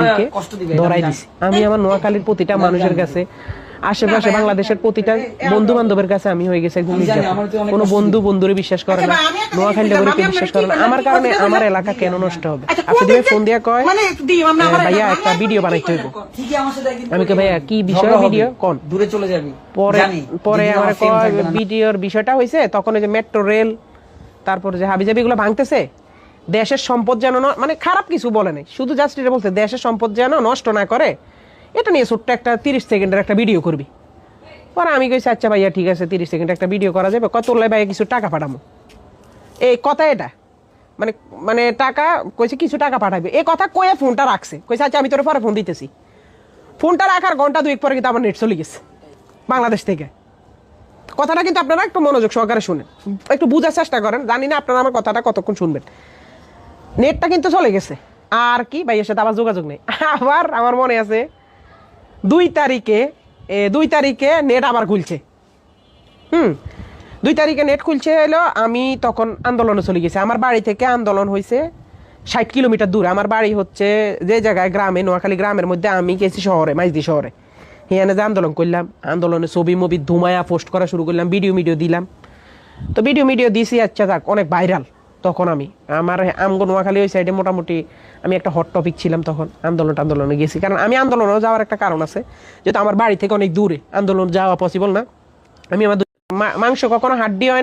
ঢুকে ধরাই দিছি। আমি আমার নোয়াখালীর প্রতিটা মানুষের কাছে আশেপাশে বাংলাদেশের প্রতিটা বন্ধু বান্ধবের কাছে আমি হয়ে গেছে একদম কোনো বন্ধু বন্ধুরে বিশ্বাস করে আচ্ছা না। নোয়াখালী করে বিশ্বাস করে না। আমার কারণে আমার এলাকা কেন নষ্ট হবে? আচ্ছা, আপনি দিবে ফোন দিয়া কয় মানে ভাইয়া একটা ভিডিও বানাইতে হইব। আমি কই ভাইয়া কি বিষয় ভিডিও কোন। দূরে চলে যাবি। পরে পরে আমার কয় ভিডিওর বিষয়টা হয়েছে তখন ওই যে মেট্রো রেল তারপরে যে হাবিজাবি গুলো ভাঙতেছে? দেশের সম্পদ যেন মানে খারাপ কিছু বলে নাই। শুধু জাস্ট এটা বলতে দেশের সম্পদ যেন নষ্ট না করে, এটা নিয়ে ছোট্ট একটা তিরিশ সেকেন্ডের একটা ভিডিও করবি। পরে আমি কইছি আচ্ছা ভাইয়া, ঠিক আছে, তিরিশ সেকেন্ড একটা ভিডিও করা যাবে। কত লাই ভাইয়া কিছু টাকা পাঠাবো এই কথা এটা। মানে মানে টাকা, কইছে কিছু টাকা পাঠাবে এই কথা কয়ে ফোনটা রাখছে। কইছে আচ্ছা আমি তোর পরে ফোন দিতেছি। ফোনটা রাখার ঘণ্টা দুয়েক পরে কিন্তু আমার নেট চলে গেছে, বাংলাদেশ থেকে। কথাটা কিন্তু আপনারা একটু মনোযোগ সহকারে শুনেন। একটু বোঝার চেষ্টা করেন। জানি না আপনারা আমার কথাটা কতক্ষণ শুনবেন। নেটটা কিন্তু চলে গেছে। আর কি? ভাইয়ের সাথে আবার যোগাযোগ নেই। আবার আমার মনে আছে, দুই তারিখে দুই তারিখে নেট আবার খুলছে। হুম, দুই তারিখে নেট খুলছে এলো আমি তখন আন্দোলনে চলে গেছি। আমার বাড়ি থেকে আন্দোলন হয়েছে ষাট কিলোমিটার দূরে। আমার বাড়ি হচ্ছে যে জায়গায় গ্রামে, নোয়াখালী গ্রামের মধ্যে আমি গেছি শহরে, মাইজদি শহরে। এখানে যে আন্দোলন করলাম, আন্দোলনে ছবি মুবি ধুমায়া, পোস্ট করা শুরু করলাম ভিডিও মিডিও দিলাম। তো ভিডিও মিডিও দিছি আচ্ছা যাক, অনেক ভাইরাল তখন আমি। আমার আমগো নোয়াখালী ওই সাইডে মোটামুটি আমি একটা হট টপিক ছিলাম তখন, আন্দোলন আন্দোলনে গেছি। কারণ আমি আন্দোলনেও যাওয়ার একটা কারণ আছে, যেহেতু আমার বাড়ি থেকে অনেক দূরে, আন্দোলন যাওয়া পসিবল না। আমি আমার মাংস কখনো হাড্ডি হয়